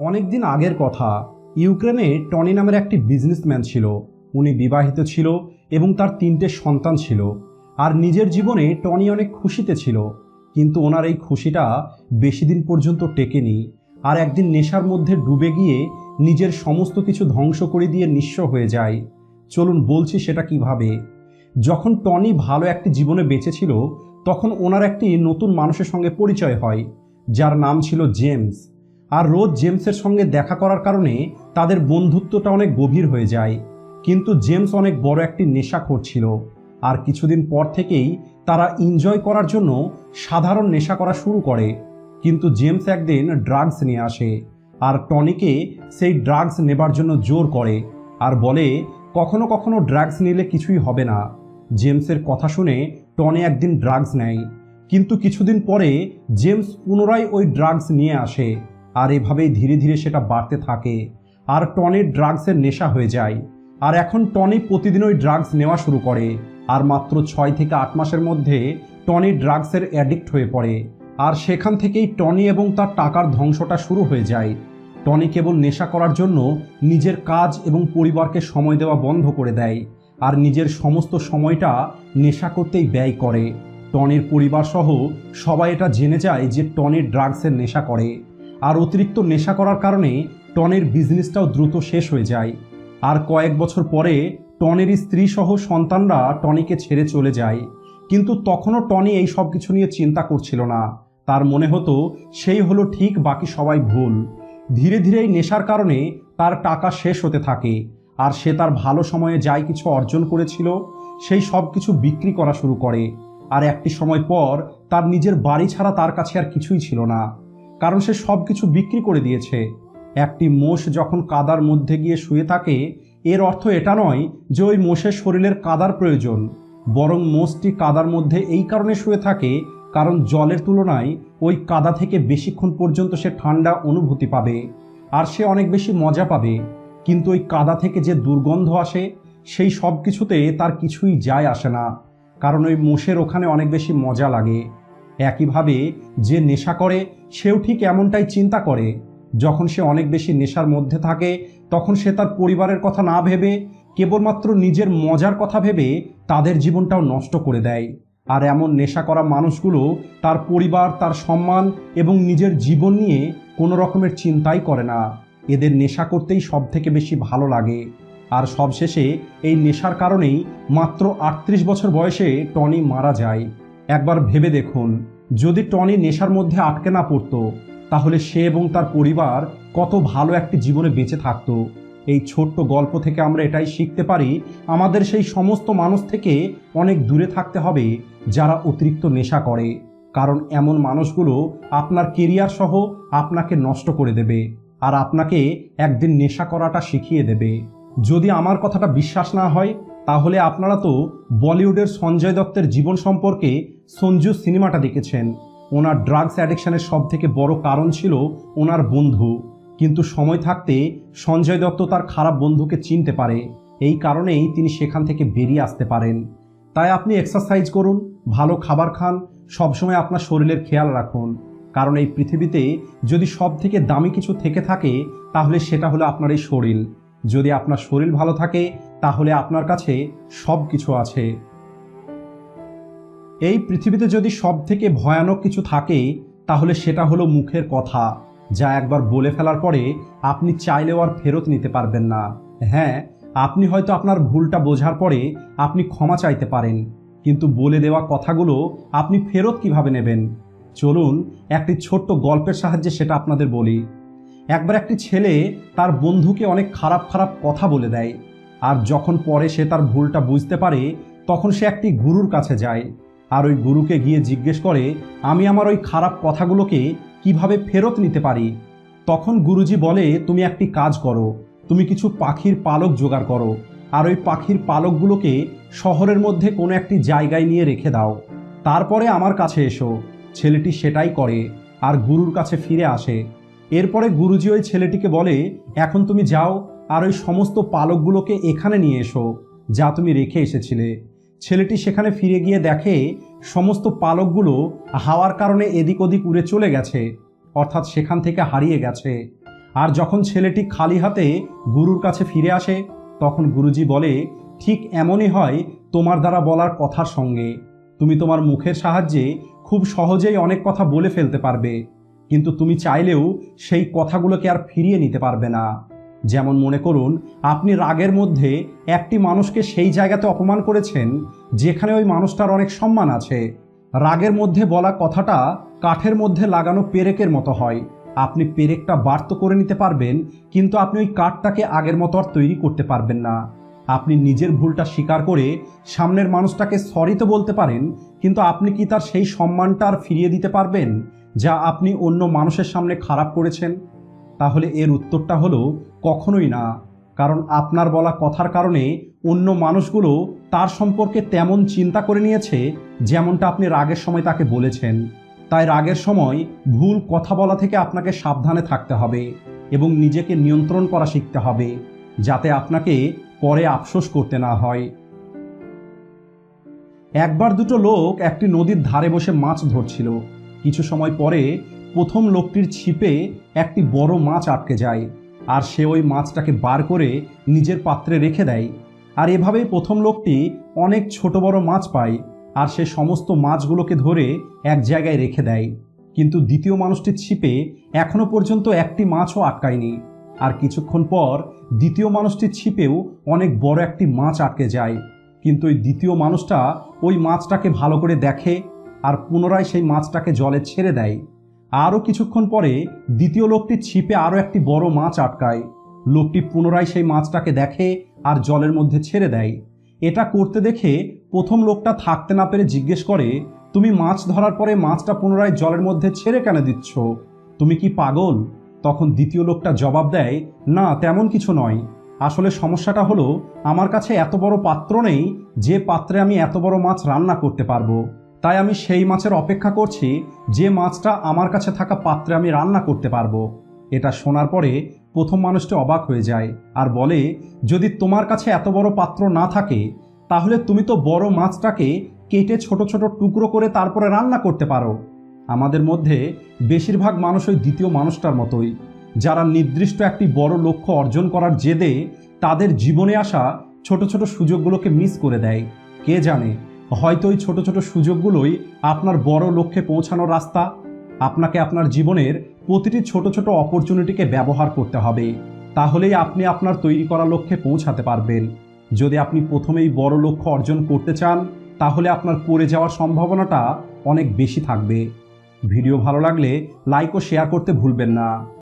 অনেকদিন আগের কথা। ইউক্রেনে টনি নামের একটি বিজনেসম্যান ছিল। উনি বিবাহিত ছিল এবং তার তিনটে সন্তান ছিল। আর নিজের জীবনে টনি অনেক খুশিতে ছিল। কিন্তু ওনার এই খুশিটা বেশি দিন পর্যন্ত টেকেনি। আর একদিন নেশার মধ্যে ডুবে গিয়ে নিজের সমস্ত কিছু ধ্বংস করে দিয়ে নিঃস্ব হয়ে যায়। চলুন বলছি সেটা কীভাবে? যখন টনি ভালো একটি জীবনে বেঁচে ছিল তখন ওনার একটি নতুন মানুষের সঙ্গে পরিচয় হয়, যার নাম ছিল জেমস। আর রোজ জেমসের সঙ্গে দেখা করার কারণে তাদের বন্ধুত্বটা অনেক গভীর হয়ে যায়। কিন্তু জেমস অনেক বড় একটি নেশাখোর ছিল। আর কিছুদিন পর থেকেই তারা এনজয় করার জন্য সাধারণ নেশা করা শুরু করে। কিন্তু জেমস একদিন ড্রাগস নিয়ে আসে আর টনিকে সেই ড্রাগস নেবার জন্য জোর করে আর বলে, কখনো কখনো ড্রাগস নিলে কিছুই হবে না। জেমসের কথা শুনে টনি একদিন ড্রাগস নেয়। কিন্তু কিছুদিন পরে জেমস পুনরায় ওই ড্রাগস নিয়ে আসে। আর এভাবেই ধীরে ধীরে সেটা বাড়তে থাকে। আর টনির ড্রাগসের নেশা হয়ে যায়। আর এখন টনি প্রতিদিন ওই ড্রাগস নেওয়া শুরু করে। আর মাত্র ছয় থেকে আট মাসের মধ্যে টনি ড্রাগসের অ্যাডিক্ট হয়ে পড়ে। আর সেখান থেকেই টনি এবং তার টাকার ধ্বংসটা শুরু হয়ে যায়। টনি কেবল নেশা করার জন্য নিজের কাজ এবং পরিবারকে সময় দেওয়া বন্ধ করে দেয়। আর নিজের সমস্ত সময়টা নেশা করতেই ব্যয় করে। টনির পরিবার সহ সবাই এটা জেনে যায় যে টনির ড্রাগসের নেশা করে। আর অতিরিক্ত নেশা করার কারণে টনের বিজনেসটাও দ্রুত শেষ হয়ে যায়। আর কয়েক বছর পরে টনির স্ত্রী সহ সন্তানরা টনিকে ছেড়ে চলে যায়। কিন্তু তখনও টনি এই সব কিছু নিয়ে চিন্তা করছিল না। তার মনে হতো সেই হলো ঠিক বাকি সবাই ভুল। ধীরে ধীরে এই নেশার কারণে তার টাকা শেষ হতে থাকে। আর সে তার ভালো সময়ে যাই কিছু অর্জন করেছিল, সেই সব কিছু বিক্রি করা শুরু করে। আর একটি সময় পর তার নিজের বাড়ি ছাড়া তার কাছে আর কিছুই ছিল না। কারণ সে সব কিছু বিক্রি করে দিয়েছে। একটি মোষ যখন কাদার মধ্যে গিয়ে শুয়ে থাকে, এর অর্থ এটা নয় যে ওই মোষের শরীরের কাদার প্রয়োজন। বরং মোষটি কাদার মধ্যে এই কারণে শুয়ে থাকে, কারণ জলের তুলনায় ওই কাদা থেকে বেশিক্ষণ পর্যন্ত সে ঠান্ডা অনুভূতি পাবে, আর সে অনেক বেশি মজা পাবে। কিন্তু ওই কাদা থেকে যে দুর্গন্ধ আসে, সেই সব কিছুতে তার কিছুই যায় আসে না, কারণ ওই মোষের ওখানে অনেক বেশি মজা লাগে। একইভাবে যে নেশা করে, সেও ঠিক এমনটাই চিন্তা করে। যখন সে অনেক বেশি নেশার মধ্যে থাকে, তখন সে তার পরিবারের কথা না ভেবে, কেবলমাত্র নিজের মজার কথা ভেবে তাদের জীবনটাও নষ্ট করে দেয়। আর এমন নেশা করা মানুষগুলো তার পরিবার, তার সম্মান এবং নিজের জীবন নিয়ে কোনো রকমের চিন্তাই করে না। এদের নেশা করতেই সব থেকে বেশি ভালো লাগে। আর সবশেষে এই নেশার কারণেই মাত্র আটত্রিশ বছর বয়সে টনি মারা যায়। একবার ভেবে দেখুন, যদি টনি নেশার মধ্যে আটকে না পড়তো, তাহলে সে এবং তার পরিবার কত ভালো একটি জীবনে বেঁচে থাকতো। এই ছোট্ট গল্প থেকে আমরা এটাই শিখতে পারি, আমাদের সেই সমস্ত মানুষ থেকে অনেক দূরে থাকতে হবে যারা অতিরিক্ত নেশা করে। কারণ এমন মানুষগুলো আপনার কেরিয়ার সহ আপনাকে নষ্ট করে দেবে আর আপনাকে একদিন নেশা করাটা শিখিয়ে দেবে। যদি আমার কথাটা বিশ্বাস না হয় তাহলে আপনারা তো বলিউডের সঞ্জয় দত্তের জীবন সম্পর্কে সঞ্জু সিনেমাটা দেখেছেন। ওনার ড্রাগস অ্যাডিকশানের সব থেকে বড় কারণ ছিল ওনার বন্ধু। কিন্তু সময় থাকতে সঞ্জয় দত্ত তার খারাপ বন্ধুকে চিনতে পারে। এই কারণেই তিনি সেখান থেকে বেরিয়ে আসতে পারেন। তাই আপনি এক্সারসাইজ করুন, ভালো খাবার খান, সবসময় আপনার শরীরের খেয়াল রাখুন। কারণ এই পৃথিবীতে যদি সব থেকে দামি কিছু থেকে থাকে, তাহলে সেটা হলো আপনার এই শরীর। যদি আপনার শরীর ভালো থাকে তাহলে আপনার কাছে সব কিছু আছে। এই পৃথিবীতে যদি সব থেকে ভয়ানক কিছু থাকে, তাহলে সেটা হলো মুখের কথা, যা একবার বলে ফেলার পরে আপনি চাইলেও আর ফেরত নিতে পারবেন না। হ্যাঁ আপনি হয়তো আপনার ভুলটা বোঝার পরে আপনি ক্ষমা চাইতে পারেন, কিন্তু বলে দেওয়া কথাগুলো আপনি ফেরত কীভাবে নেবেন? চলুন, একটি ছোট্ট গল্পের সাহায্যে সেটা আপনাদের বলি। একবার একটি ছেলে তার বন্ধুকে অনেক খারাপ খারাপ কথা বলে দেয়। আর যখন পরে সে তার ভুলটা বুঝতে পারে, তখন সে একটি গুরুর কাছে যায়। আর ওই গুরুকে গিয়ে জিজ্ঞেস করে, আমি আমার ওই খারাপ কথাগুলোকে কীভাবে ফেরত নিতে পারি? তখন গুরুজি বলে, তুমি একটি কাজ করো। তুমি কিছু পাখির পালক জোগাড় করো। আর ওই পাখির পালকগুলোকে শহরের মধ্যে কোনো একটি জায়গায় নিয়ে রেখে দাও। তারপরে আমার কাছে এসো। ছেলেটি সেটাই করে আর গুরুর কাছে ফিরে আসে। এরপরে গুরুজি ওই ছেলেটিকে বলে, এখন তুমি যাও আর ওই সমস্ত পালকগুলোকে এখানে নিয়ে এসো, যা তুমি রেখে এসেছিলে। ছেলেটি সেখানে ফিরে গিয়ে দেখে, সমস্ত পালকগুলো হাওয়ার কারণে এদিক ওদিক উড়ে চলে গেছে, অর্থাৎ সেখান থেকে হারিয়ে গেছে। আর যখন ছেলেটি খালি হাতে গুরুর কাছে ফিরে আসে, তখন গুরুজি বলে, ঠিক এমনই হয় তোমার দ্বারা বলার কথার সঙ্গে। তুমি তোমার মুখের সাহায্যে খুব সহজেই অনেক কথা বলে ফেলতে পারবে, কিন্তু তুমি চাইলেও সেই কথাগুলোকে আর ফিরিয়ে নিতে পারবে না। যেমন মনে করুন, আপনি রাগের মধ্যে একটি মানুষকে সেই জায়গাতে অপমান করেছেন, যেখানে ওই মানুষটার অনেক সম্মান আছে। রাগের মধ্যে বলা কথাটা কাঠের মধ্যে লাগানো পেরেকের মতো হয়। আপনি পেরেকটা বার্ত করে নিতে পারবেন, কিন্তু আপনি ওই কাঠটাকে আগের মতো আর তৈরি করতে পারবেন না। আপনি নিজের ভুলটা স্বীকার করে সামনের মানুষটাকে সরি তো বলতে পারেন, কিন্তু আপনি কি তার সেই সম্মানটা আর ফিরিয়ে দিতে পারবেন, যা আপনি অন্য মানুষের সামনে খারাপ করেছেন? তাহলে এর উত্তরটা হলো কখনোই না। কারণ আপনার বলা কথার কারণে অন্য মানুষগুলো তার সম্পর্কে তেমন চিন্তা করে নিয়েছে, যেমনটা আপনি রাগের সময় তাকে বলেছেন। তাই রাগের সময় ভুল কথা বলা থেকে আপনাকে সাবধানে থাকতে হবে এবং নিজেকে নিয়ন্ত্রণ করা শিখতে হবে, যাতে আপনাকে পরে আফসোস করতে না হয়। একবার দুটো লোক একটি নদীর ধারে বসে মাছ ধরছিল। কিছু সময় পরে প্রথম লোকটির ছিপে একটি বড় মাছ আটকে যায়। আর সে ওই মাছটাকে বার করে নিজের পাত্রে রেখে দেয়। আর এভাবেই প্রথম লোকটি অনেক ছোট বড় মাছ পায় আর সে সমস্ত মাছগুলোকে ধরে এক জায়গায় রেখে দেয়। কিন্তু দ্বিতীয় মানুষটির ছিপে এখনও পর্যন্ত একটি মাছও আটকায়নি। আর কিছুক্ষণ পর দ্বিতীয় মানুষটির ছিপেও অনেক বড় একটি মাছ আটকে যায়। কিন্তু ওই দ্বিতীয় মানুষটা ওই মাছটাকে ভালো করে দেখে আর পুনরায় সেই মাছটাকে জলে ছেড়ে দেয়। আরও কিছুক্ষণ পরে দ্বিতীয় লোকটি ছিপে আরও একটি বড় মাছ আটকায়। লোকটি পুনরায় সেই মাছটাকে দেখে আর জলের মধ্যে ছেড়ে দেয়। এটা করতে দেখে প্রথম লোকটা থাকতে না পেরে জিজ্ঞেস করে, তুমি মাছ ধরার পরে মাছটা পুনরায় জলের মধ্যে ছেড়ে কেন দিচ্ছ? তুমি কি পাগল? তখন দ্বিতীয় লোকটা জবাব দেয়, না, তেমন কিছু নয়। আসলে সমস্যাটা হলো, আমার কাছে এত বড় পাত্র নেই যে পাত্রে আমি এত বড় মাছ রান্না করতে পারব। তাই আমি সেই মাছের অপেক্ষা করছি যে মাছটা আমার কাছে থাকা পাত্রে আমি রান্না করতে পারব। এটা শোনার পরে প্রথম মানুষটি অবাক হয়ে যায় আর বলে, যদি তোমার কাছে এত বড় পাত্র না থাকে, তাহলে তুমি তো বড় মাছটাকে কেটে ছোট ছোট টুকরো করে তারপরে রান্না করতে পারো। আমাদের মধ্যে বেশিরভাগ মানুষ ওই দ্বিতীয় মানুষটার মতোই, যারা নির্দিষ্ট একটি বড় লক্ষ্য অর্জন করার জেদে তাদের জীবনে আসা ছোট ছোট সুযোগগুলোকে মিস করে দেয়। কে জানে হয়তো ওই ছোট ছোট সুযোগগুলোই আপনার বড় লক্ষ্যে পৌঁছানোর রাস্তা। আপনাকে আপনার জীবনের প্রতিটি ছোট ছোট অপরচুনিটিকে ব্যবহার করতে হবে। তাহলেই আপনি আপনার তৈরি করা লক্ষ্যে পৌঁছাতে পারবেন। যদি আপনি প্রথমেই বড় লক্ষ্য অর্জন করতে চান, তাহলে আপনার পড়ে যাওয়ার সম্ভাবনাটা অনেক বেশি থাকবে। ভিডিও ভালো লাগলে লাইক ও শেয়ার করতে ভুলবেন না।